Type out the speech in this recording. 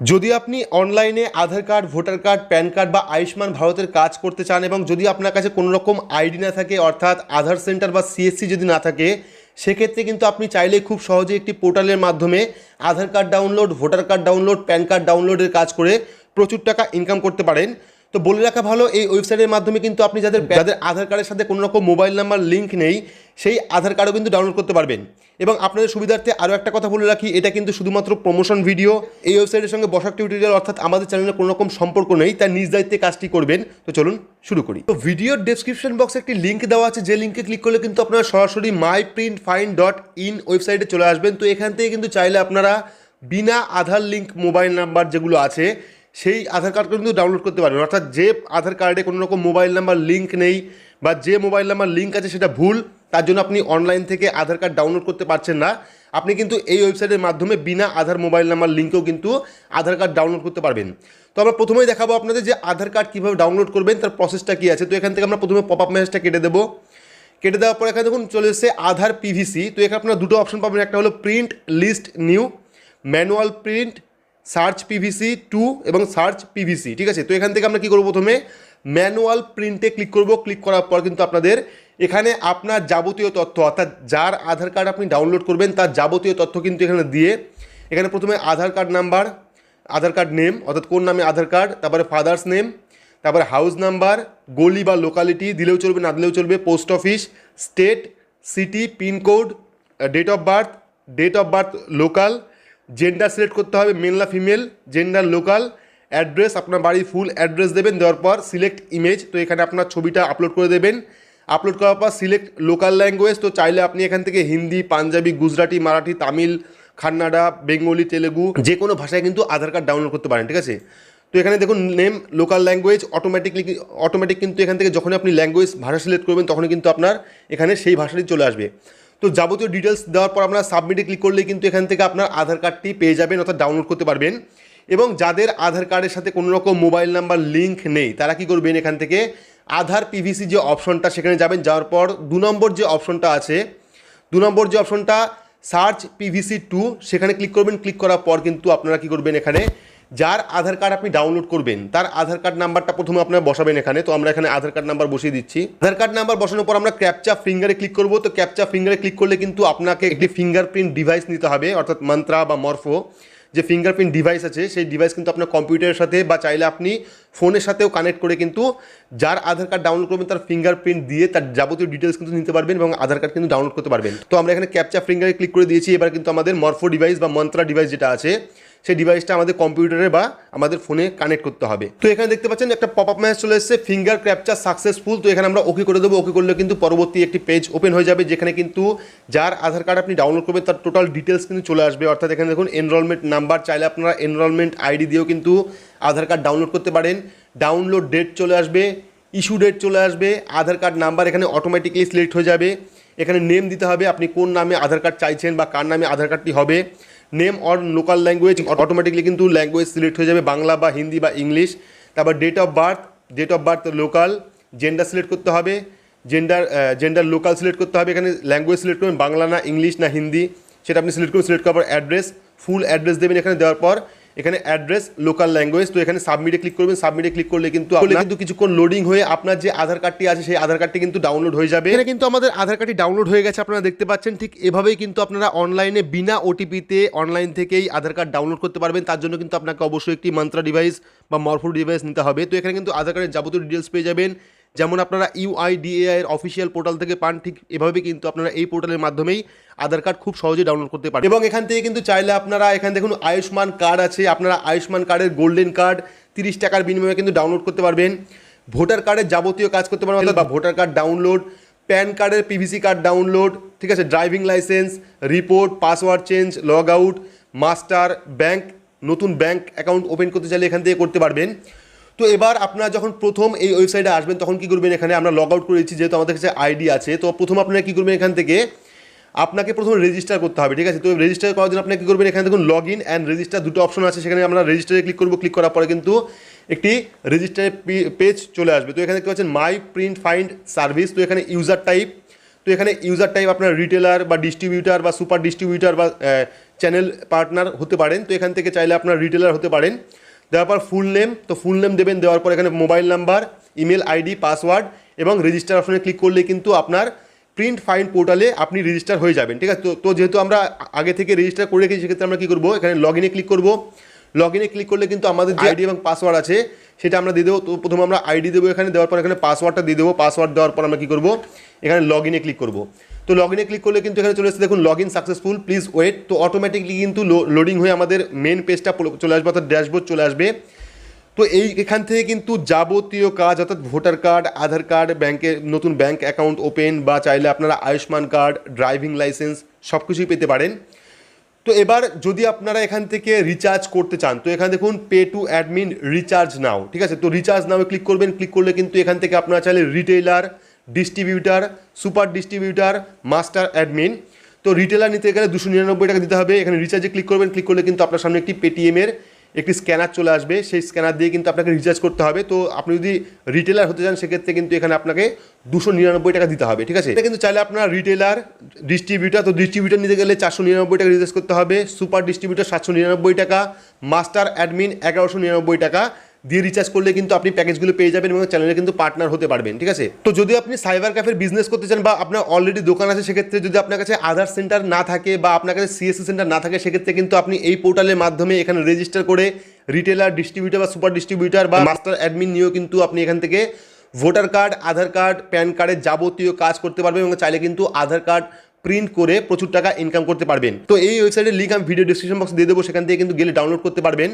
যদি আপনি অনলাইনে Aadhaar card, voter card, PAN card বা আয়ুষ্মান ভারতের কাজ করতে চান এবং যদি আপনার কাছে কোনো রকম আইডি না থাকে, অর্থাৎ আধার সেন্টার বা সিএসসি যদি না থাকে, সেক্ষেত্রে কিন্তু আপনি চাইলে খুব সহজে একটি পোর্টালের মাধ্যমে Aadhaar card download, voter card download, PAN card ডাউনলোডের কাজ করে প্রচুর টাকা ইনকাম করতে পারেন। তো বলে রাখা ভালো এই ওয়েবসাইটের মাধ্যমে কিন্তু আপনি যাদের যাদের আধার কার্ডের সাথে কোনো রকম মোবাইল নাম্বার লিঙ্ক নেই সেই আধার কার্ডও কিন্তু ডাউনলোড করতে পারবেন। এবং আপনাদের সুবিধার্থে আরও একটা কথা বলে রাখি এটা কিন্তু শুধুমাত্র প্রমোশন ভিডিও এই ওয়েবসাইটের সঙ্গে বসাক টিউটোরিয়াল অর্থাৎ আমাদের চ্যানেলে কোনো রকম সম্পর্ক নেই তার নিজ দায়িত্বে কাজটি করবেন। তো চলুন শুরু করি। তো ভিডিওর ডেসক্রিপশন বক্সে একটি লিঙ্ক দেওয়া আছে যে লিঙ্কে ক্লিক করলে কিন্তু আপনারা সরাসরি my print fine dot in ওয়েবসাইটে চলে আসবেন। তো এখান থেকে কিন্তু চাইলে আপনারা বিনা আধার লিঙ্ক মোবাইল নাম্বার যেগুলো আছে সেই আধার কার্ড কিন্তু ডাউনলোড করতে পারবেন অর্থাৎ যে আধার কার্ডে কোনো রকম মোবাইল নাম্বার লিঙ্ক নেই বা যে মোবাইল নাম্বার লিঙ্ক আছে সেটা ভুল, তার জন্য আপনি অনলাইন থেকে আধার কার্ড ডাউনলোড করতে পারছেন না। আপনি কিন্তু এই ওয়েবসাইটের মাধ্যমে বিনা আধার মোবাইল নাম্বার লিঙ্কেও কিন্তু আধার কার্ড ডাউনলোড করতে পারবেন। তো আমরা প্রথমেই দেখাবো আপনাদের যে আধার কার্ড কীভাবে ডাউনলোড করবেন, তার প্রসেসটা কী আছে। তো এখান থেকে আমরা প্রথমে পপ আপ মেসেজটা কেটে দেবো। কেটে দেওয়ার পর এখানে দেখুন চলে এসেছে আধার পিভিসি তো এখানে আপনারা দুটো অপশন পাবেন। একটা হলো print list new manual print search PVC two এবং সার্চ পিভিসি, ঠিক আছে? তো এখান থেকে আমরা কী করব প্রথমে? ম্যানুয়াল প্রিন্টে ক্লিক করব। ক্লিক করার পর কিন্তু আপনাদের এখানে আপনার যাবতীয় তথ্য, অর্থাৎ যার আধার কার্ড আপনি ডাউনলোড করবেন, তার যাবতীয় তথ্য কিন্তু এখানে দিয়ে এখানে প্রথমে Aadhaar card number, Aadhaar card name, অর্থাৎ কোন নামে আধার কার্ড, তারপরে ফাদার্স নেম, তারপরে হাউস নাম্বার, গলি বা লোকালিটি দিলেও চলবে, না দিলেও চলবে, post office, state, city, pincode, date of birth, date of birth local gender select করতে হবে মেল না ফিমেল জেন্ডার লোকাল অ্যাড্রেস আপনার বাড়ির ফুল অ্যাড্রেস দেবেন, দেওয়ার পর সিলেক্ট ইমেজ তো এখানে আপনার ছবিটা আপলোড করে দেবেন। আপলোড করার পর সিলেক্ট লোকাল ল্যাঙ্গুয়েজ তো চাইলে আপনি এখান থেকে হিন্দি, পাঞ্জাবি, গুজরাটি, মারাঠি, তামিল খান্নাডা বেঙ্গলি, তেলেগু, যে কোনো ভাষায় কিন্তু আধার কার্ড ডাউনলোড করতে পারেন, ঠিক আছে? তো এখানে দেখুন name local language automatically automatic কিন্তু এখান থেকে যখনই আপনি ল্যাঙ্গুয়েজ ভাষা সিলেক্ট করবেন, তখনই কিন্তু আপনার এখানে সেই ভাষাটি চলে আসবে। তো যাবতীয় ডিটেলস দেওয়ার পর আপনার সাবমিটে ক্লিক করলে কিন্তু এখান থেকে আপনার আধার কার্ডটি পেয়ে যাবেন, অর্থাৎ ডাউনলোড করতে পারবেন। এবং যাদের আধার কার্ডের সাথে কোনো রকম মোবাইল নাম্বার লিঙ্ক নেই, তারা কি করবেন এখান থেকে আধার পিভিসি যে অপশনটা সেখানে যাবেন, যাওয়ার পর দু নম্বর যে অপশনটা আছে, দু নম্বর যে অপশনটা সার্চ পিভিসি টু সেখানে ক্লিক করবেন। ক্লিক করার পর কিন্তু আপনারা কি করবেন এখানে যার আধার কার্ড আপনি ডাউনলোড করবেন, তার আধার কার্ড নাম্বারটা প্রথমে আপনারা বসাবেন এখানে। তো আমরা এখানে আধার কার্ড নাম্বার বসিয়ে দিচ্ছি। আধার কার্ড নাম্বার বসানোর পর আমরা ক্যাপচা ফিঙ্গারে ক্লিক করব। তো ক্যাপচা ফিঙ্গারে ক্লিক করলে কিন্তু আপনাকে একটি ফিঙ্গারপ্রিন্ট ডিভাইস নিতে হবে, অর্থাৎ মন্ত্রা বা মরফো যে ফিঙ্গারপ্রিন্ট ডিভাইস আছে, সেই ডিভাইস কিন্তু আপনার কম্পিউটারের সাথে বা চাইলে আপনি ফোনের সাথেও কানেক্ট করে কিন্তু যার আধার কার্ড ডাউনলোড করবেন, তার ফিঙ্গারপ্রিন্ট দিয়ে তার যাবতীয় ডিটেলস কিন্তু নিতে পারবেন এবং আধার কার্ড কিন্তু ডাউনলোড করতে পারবেন। তো আমরা এখানে ক্যাপচা ফিঙ্গারে ক্লিক করে দিয়েছি। এবার কিন্তু আমাদের মরফো ডিভাইস বা মন্ত্রা ডিভাইস যেটা আছে সেই ডিভাইসটা আমাদের কম্পিউটারে বা আমাদের ফোনে কানেক্ট করতে হবে। তো এখানে দেখতে পাচ্ছেন একটা পপ আপ ম্যাচ চলে এসেছে ফিঙ্গার ক্যাপচার সাকসেসফুল তো এখানে আমরা ওকে করে দেবো। ওকে করলে কিন্তু পরবর্তী একটি পেজ ওপেন হয়ে যাবে, যেখানে কিন্তু যার আধার কার্ড আপনি ডাউনলোড করবেন, তার টোটাল ডিটেলস কিন্তু চলে আসবে। অর্থাৎ এখানে দেখুন এনরোলমেন্ট নাম্বার চাইলে আপনারা এনরোলমেন্ট আইডি দিয়েও কিন্তু আধার কার্ড ডাউনলোড করতে পারেন। ডাউনলোড ডেট চলে আসবে ইস্যু ডেট চলে আসবে, আধার কার্ড নাম্বার এখানে অটোমেটিকলি সিলেক্ট হয়ে যাবে। এখানে নেম দিতে হবে, আপনি কোন নামে আধার কার্ড চাইছেন বা কার নামে আধার কার্ডটি হবে। Name or local language automatically কিন্তু ল্যাঙ্গুয়েজ সিলেক্ট হয়ে যাবে বাংলা বা হিন্দি বা ইংলিশ। তারপর date of birth date of birth local gender select করতে হবে। জেন্ডার জেন্ডার লোকাল সিলেক্ট করতে হবে। এখানে ল্যাঙ্গুয়েজ সিলেক্ট করবেন, বাংলা না ইংলিশ না হিন্দি। সেটা আপনি সিলেক্ট করুন সিলেক্ট করার পর অ্যাড্রেস ফুল অ্যাড্রেস দেবেন এখানে দেওয়ার পর। এখানে অ্যাড্রেস লোকাল ল্যাঙ্গুয়েজ তো এখানে সাবমিটে ক্লিক করবেন সাবমিটে ক্লিক করলে কিন্তু কিন্তু কিছুক্ষণ লোডিং হয়ে আপনার যে আধার কার্ডটি আছে, সেই আধার কার্ডটি কিন্তু ডাউনলোড হয়ে যাবে। এখানে কিন্তু আমাদের আধার কার্ডটি ডাউনলোড হয়ে গেছে, আপনারা দেখতে পাচ্ছেন, ঠিক এভাবেই কিন্তু আপনারা অনলাইনে বিনা ওটিপিতে অনলাইন থেকেই আধার কার্ড ডাউনলোড করতে পারবেন। তার জন্য কিন্তু আপনাকে অবশ্যই একটি মন্ত্রা ডিভাইস বা মরফুল ডিভাইস নিতে হবে। তো এখানে কিন্তু আধার কার্ডের যাবতীয় ডিটেলস পেয়ে যাবেন। যেমন আপনারা ইউআইডিএআই এর অফিসিয়াল পোর্টাল থেকে পান, ঠিক এভাবে কিন্তু আপনারা এই পোর্টালের মাধ্যমেই আধার কার্ড খুব সহজে ডাউনলোড করতে পারেন এবং এখান থেকে কিন্তু চাইলে আপনারা এখানে দেখুন আয়ুষ্মান কার্ড আছে, আপনারা আয়ুষ্মান কার্ডের গোল্ডেন কার্ড তিরিশ টাকার বিনিময়ে কিন্তু ডাউনলোড করতে পারবেন। ভোটার কার্ডের যাবতীয় কাজ করতে পারবেন বা ভোটার কার্ড ডাউনলোড প্যান কার্ডের পিভিসি কার্ড ডাউনলোড ঠিক আছে driving license report password change log out master bank নতুন ব্যাংক অ্যাকাউন্ট ওপেন করতে চাইলে এখান থেকে করতে পারবেন। তো এবার আপনারা যখন প্রথম এই ওয়েবসাইটে আসবেন, তখন কি করবেন এখানে? আমরা লগ আউট করেছি, যেহেতু আমাদের কাছে আইডি আছে। তো প্রথম আপনারা কি করবেন এখান থেকে? আপনাকে প্রথমে রেজিস্টার করতে হবে, ঠিক আছে? তো রেজিস্টার করার জন্য আপনাকে কী করবেন? এখানে দেখুন লগ ইন অ্যান্ড রেজিস্টার দুটো অপশন আছে। সেখানে আমরা রেজিস্টারে ক্লিক করব। ক্লিক করার পরে কিন্তু একটি রেজিস্টারের পেজ চলে আসবে। তো এখানে দেখতে পাচ্ছেন মাই প্রিন্ট ফাইন্ড সার্ভিস তো এখানে ইউজার টাইপ তো এখানে ইউজার টাইপ আপনার রিটেলার বা ডিস্ট্রিবিউটার বা সুপার ডিস্ট্রিবিউটার বা চ্যানেল পার্টনার হতে পারেন। তো এখান থেকে চাইলে আপনার রিটেলার হতে পারেন। দেওয়ার পর ফুল নেম তো ফুল নেম দেবেন দেওয়ার পর এখানে mobile number email ID password এবং রেজিস্টার অপশনে ক্লিক করলে কিন্তু আপনার প্রিন্ট ফাইন পোর্টালে আপনি রেজিস্টার হয়ে যাবেন ঠিক আছে? তো তো যেহেতু আমরা আগে থেকে রেজিস্টার করে রেখেছি সেক্ষেত্রে আমরা কী করব? এখানে লগ ইনে ক্লিক করব। লগ ইনে ক্লিক করলে কিন্তু আমাদের যে আইডি এবং পাসওয়ার্ড আছে সেটা আমরা দিয়ে দেবো। তো প্রথমে আমরা আইডি দেবো এখানে দেওয়ার পর এখানে পাসওয়ার্ডটা দিয়ে দেবো। পাসওয়ার্ড দেওয়ার পর আমরা কী করব? এখানে লগ ইনে ক্লিক করব। তো লগ ইনে ক্লিক করলে কিন্তু এখানে চলে এসেছে, দেখুন log in successful please wait তো অটোমেটিকলি কিন্তু লোডিং হয়ে আমাদের মেন পেজটা চলে আসবে, অর্থাৎ ড্যাশবোর্ড চলে আসবে। তো এই এখান থেকে কিন্তু যাবতীয় কাজ, অর্থাৎ ভোটার কার্ড আধার কার্ড ব্যাংকের নতুন ব্যাংক অ্যাকাউন্ট ওপেন বা চাইলে আপনারা আয়ুষ্মান কার্ড ড্রাইভিং লাইসেন্স সব কিছুই পেতে পারেন। তো এবার যদি আপনারা এখান থেকে রিচার্জ করতে চান, তো এখানে দেখুন pay to admin recharge now ঠিক আছে? তো রিচার্জ নাও ক্লিক করবেন ক্লিক করলে কিন্তু এখান থেকে আপনারা চাইলে retailer distributor, super distributor, master admin. তো রিটেলার নিতে গেলে দুশো নিরানব্বই টাকা দিতে হবে। এখানে রিচার্জে ক্লিক করবেন। ক্লিক করলে কিন্তু আপনার সামনে একটি পেটিএমের একটি স্ক্যানার চলে আসবে। সেই স্ক্যানার দিয়ে কিন্তু আপনাকে রিচার্জ করতে হবে। তো আপনি যদি রিটেলার হতে চান, সেক্ষেত্রে কিন্তু এখানে আপনাকে দুশো নিরানব্বই টাকা দিতে হবে। ঠিক আছে? এটা কিন্তু চাইলে আপনার রিটেলার ডিস্ট্রিবিউটার তো ডিস্ট্রিবিউটার নিতে গেলে চারশো নিরানব্বই টাকা রিচার্জ করতে হবে। সুপার ডিস্ট্রিবিউটার সাতশো নিরানব্বই টাকা। মাস্টার অ্যাডমিন, এগারোশো নিরানব্বই টাকা। দিয়ে রিচার্জ করলে কিন্তু আপনি প্যাকেজগুলো পেয়ে যাবেন এবং চ্যানেলে কিন্তু পার্টনার হতে পারবেন, ঠিক আছে? তো যদি আপনি সাইবার ক্যাফের বিজনেস করতে চান বা আপনার অলরেডি দোকান আছে, সেক্ষেত্রে যদি আপনার কাছে আধার সেন্টার না থাকে বা আপনার কাছে সিএসসি সেন্টার না থাকে, সেক্ষেত্রে কিন্তু আপনি এই পোর্টালের মাধ্যমে এখানে রেজিস্টার করে রিটেলার ডিস্ট্রিবিউটার বা সুপার ডিস্ট্রিবিউটার বা মাস্টার অ্যাডমিন নিয়েও কিন্তু আপনি এখান থেকে voter card Aadhaar card PAN কার্ডের যাবতীয় কাজ করতে পারবেন এবং চাইলে কিন্তু আধার কার্ড প্রিন্ট করে প্রচুর টাকা ইনকাম করতে পারবেন। তো এই ওয়েবসাইটের লিঙ্ক আমি ভিডিও ডিসক্রিপশন বক্সে দিয়ে দেবো, সেখান থেকে কিন্তু গেলে ডাউনলোড করতে পারবেন।